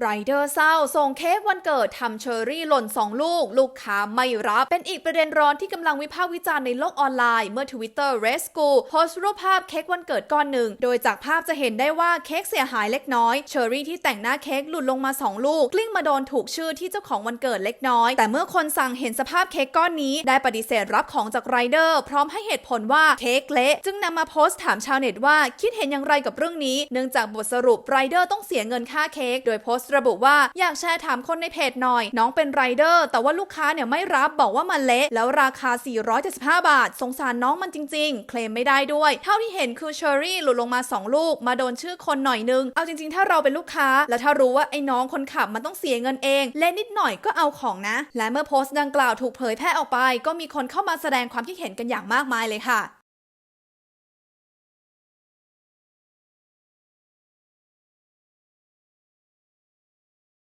ไรเดอร์เศร้าส่งเค้กวันเกิดทำเชอรี่หล่นสองลูก ลูกค้าไม่รับ เป็นอีกประเด็นร้อนที่กำลังวิพากษ์วิจารณ์ในโลกออนไลน์เมื่อ Twitter r e s c u โพสต์รูปภาพเค้กวันเกิดก้อนหนึ่ง โดยจากภาพจะเห็นได้ว่าเค้กเสียหายเล็กน้อยเชอร์รี่ที่แต่งหน้าเค้กหลุดลงมา 2 ลูก กลิ้งมาโดนถูกชื่อที่เจ้าของวันเกิดเล็กน้อย แต่เมื่อคนสั่งเห็นสภาพเค้กก้อนนี้ ได้ปฏิเสธรับของจากไรเดอร์พร้อมให้เหตุผลว่าเค้กเละจึงนำมาโพสต์ถามชาวเน็ตว่าคิดเห็นอย่างไรกับเรื่องนี้ เนื่องจากบทสรุปไรเดอร์ต้องเสียเงินค่าเค้กโดยโพสต์ระบุว่าอยากแชร์ถามคนในเพจหน่อย น้องเป็นไรเดอร์ แต่ว่าลูกค้าเนี่ยไม่รับบอกว่ามันเละแล้วราคา 475 บาท สงสารน้องมันจริง ๆ เคลมไม่ได้ด้วย เท่าที่เห็นคือเชอรี่หลุดลงมา 2 ลูก มาโดนชื่อคนหน่อยนึง เอาจริง ๆ ถ้าเราเป็นลูกค้า แล้วถ้ารู้ว่าไอ้น้องคนขับมันต้องเสียเงินเองเล่นนิดหน่อยก็เอาของนะ และเมื่อโพสต์ดังกล่าวถูกเผยแพร่ออกไป ก็มีคนเข้ามาแสดงความคิดเห็นกันอย่างมากมายเลยค่ะ